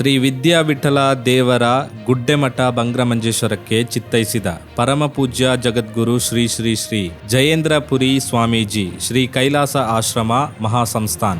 ಶ್ರೀ ವಿದ್ಯಾವಿಠಲ ದೇವರ ಗುಡ್ಡೆಮಠ ಬಂಗ್ರಮಂಜೇಶ್ವರಕ್ಕೆ ಚಿತ್ತೈಸಿದ ಪರಮಪೂಜ್ಯ ಜಗದ್ಗುರು ಶ್ರೀ ಶ್ರೀ ಶ್ರೀ ಜಯೇಂದ್ರಪುರಿ ಸ್ವಾಮೀಜಿ ಶ್ರೀ ಕೈಲಾಸ ಆಶ್ರಮ ಮಹಾಸಂಸ್ಥಾನ.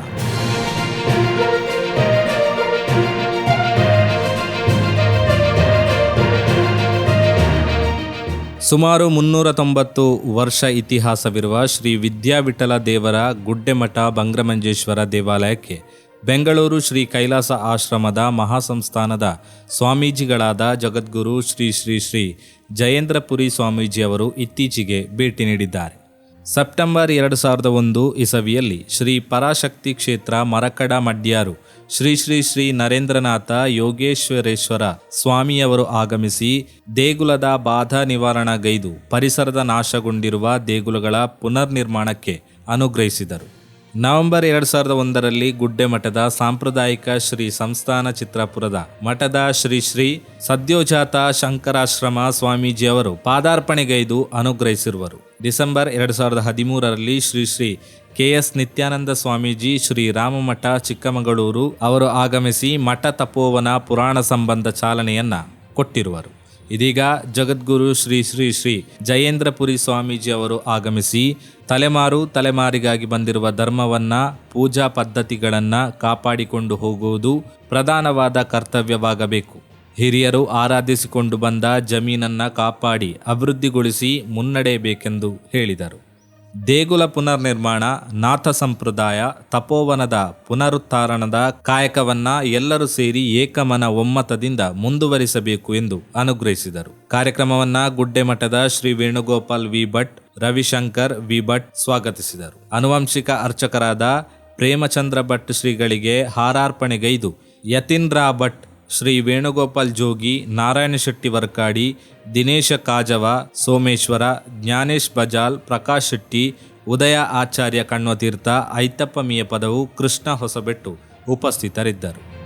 ಸುಮಾರು ಮುನ್ನೂರ ತೊಂಬತ್ತು ವರ್ಷ ಇತಿಹಾಸವಿರುವ ಶ್ರೀ ವಿದ್ಯಾವಿಠಲ ದೇವರ ಗುಡ್ಡೆಮಠ ಬಂಗ್ರಮಂಜೇಶ್ವರ ದೇವಾಲಯಕ್ಕೆ ಬೆಂಗಳೂರು ಶ್ರೀ ಕೈಲಾಸ ಆಶ್ರಮದ ಮಹಾಸಂಸ್ಥಾನದ ಸ್ವಾಮೀಜಿಗಳಾದ ಜಗದ್ಗುರು ಶ್ರೀ ಶ್ರೀ ಶ್ರೀ ಜಯೇಂದ್ರಪುರಿ ಸ್ವಾಮೀಜಿಯವರು ಇತ್ತೀಚೆಗೆ ಭೇಟಿ ನೀಡಿದ್ದಾರೆ. ಸೆಪ್ಟೆಂಬರ್ ಎರಡು ಸಾವಿರದ ಒಂದು ಇಸವಿಯಲ್ಲಿ ಶ್ರೀ ಪರಾಶಕ್ತಿ ಕ್ಷೇತ್ರ ಮರಕಡ ಮಡ್ಯಾರು ಶ್ರೀ ಶ್ರೀ ಶ್ರೀ ನರೇಂದ್ರನಾಥ ಯೋಗೇಶ್ವರೇಶ್ವರ ಸ್ವಾಮಿಯವರು ಆಗಮಿಸಿ ದೇಗುಲದ ಬಾಧಾ ನಿವಾರಣಗೈದು ಪರಿಸರದ ನಾಶಗೊಂಡಿರುವ ದೇಗುಲಗಳ ಪುನರ್ನಿರ್ಮಾಣಕ್ಕೆ ಅನುಗ್ರಹಿಸಿದರು. ನವೆಂಬರ್ ಎರಡು ಸಾವಿರದ ಒಂದರಲ್ಲಿ ಗುಡ್ಡೆ ಮಠದ ಸಾಂಪ್ರದಾಯಿಕ ಶ್ರೀ ಸಂಸ್ಥಾನ ಚಿತ್ರಾಪುರದ ಮಠದ ಶ್ರೀ ಶ್ರೀ ಸದ್ಯೋಜಾತ ಶಂಕರಾಶ್ರಮ ಸ್ವಾಮೀಜಿಯವರು ಪಾದಾರ್ಪಣೆಗೈದು ಅನುಗ್ರಹಿಸಿರುವರು. ಡಿಸೆಂಬರ್ ಎರಡು ಸಾವಿರದ ಹದಿಮೂರರಲ್ಲಿ ಶ್ರೀ ಶ್ರೀ ಕೆ ಎಸ್ ನಿತ್ಯಾನಂದ ಸ್ವಾಮೀಜಿ ಶ್ರೀ ರಾಮಮಠ ಚಿಕ್ಕಮಗಳೂರು ಅವರು ಆಗಮಿಸಿ ಮಠ ತಪೋವನ ಪುರಾಣ ಸಂಬಂಧ ಚಾಲನೆಯನ್ನ ಕೊಟ್ಟಿರುವರು. ಇದೀಗ ಜಗದ್ಗುರು ಶ್ರೀ ಶ್ರೀ ಶ್ರೀ ಜಯೇಂದ್ರಪುರಿ ಸ್ವಾಮೀಜಿ ಅವರು ಆಗಮಿಸಿ ತಲೆಮಾರು ತಲೆಮಾರಿಗಾಗಿ ಬಂದಿರುವ ಧರ್ಮವನ್ನ, ಪೂಜಾ ಪದ್ಧತಿಗಳನ್ನು ಕಾಪಾಡಿಕೊಂಡು ಹೋಗುವುದು ಪ್ರಧಾನವಾದ ಕರ್ತವ್ಯವಾಗಬೇಕು. ಹಿರಿಯರು ಆರಾಧಿಸಿಕೊಂಡು ಬಂದ ಜಮೀನನ್ನು ಕಾಪಾಡಿ ಅಭಿವೃದ್ಧಿಗೊಳಿಸಿ ಮುನ್ನಡೆಯಬೇಕೆಂದು ಹೇಳಿದರು. ದೇಗುಲ ಪುನರ್ನಿರ್ಮಾಣ, ನಾಥ ಸಂಪ್ರದಾಯ, ತಪೋವನದ ಪುನರುತ್ಥಾರಣದ ಕಾಯಕವನ್ನ ಎಲ್ಲರೂ ಸೇರಿ ಏಕಮನ ಒಮ್ಮತದಿಂದ ಮುಂದುವರಿಸಬೇಕು ಎಂದು ಅನುಗ್ರಹಿಸಿದರು. ಕಾರ್ಯಕ್ರಮವನ್ನ ಗುಡ್ಡೆಮಠದ ಶ್ರೀ ವೇಣುಗೋಪಾಲ್ ವಿ ಭಟ್, ರವಿಶಂಕರ್ ವಿ ಭಟ್ ಸ್ವಾಗತಿಸಿದರು. ಅನುವಂಶಿಕ ಅರ್ಚಕರಾದ ಪ್ರೇಮಚಂದ್ರ ಭಟ್ ಶ್ರೀಗಳಿಗೆ ಹಾರಾರ್ಪಣೆಗೈದು ಯತೀನ್ ರಾ ಭಟ್ ಶ್ರೀ ವೇಣುಗೋಪಾಲ್ ಜೋಗಿ, ನಾರಾಯಣ ಶೆಟ್ಟಿ ವರ್ಕಾಡಿ, ದಿನೇಶ ಕಾಜವ, ಸೋಮೇಶ್ವರ, ಜ್ಞಾನೇಶ್ ಬಜಾಲ್, ಪ್ರಕಾಶ್ ಶೆಟ್ಟಿ, ಉದಯ ಆಚಾರ್ಯ ಕಣ್ವತೀರ್ಥ ಐತಪ್ಪ ಮಿಯ ಪದವು ಕೃಷ್ಣ ಹೊಸಬೆಟ್ಟು ಉಪಸ್ಥಿತರಿದ್ದರು.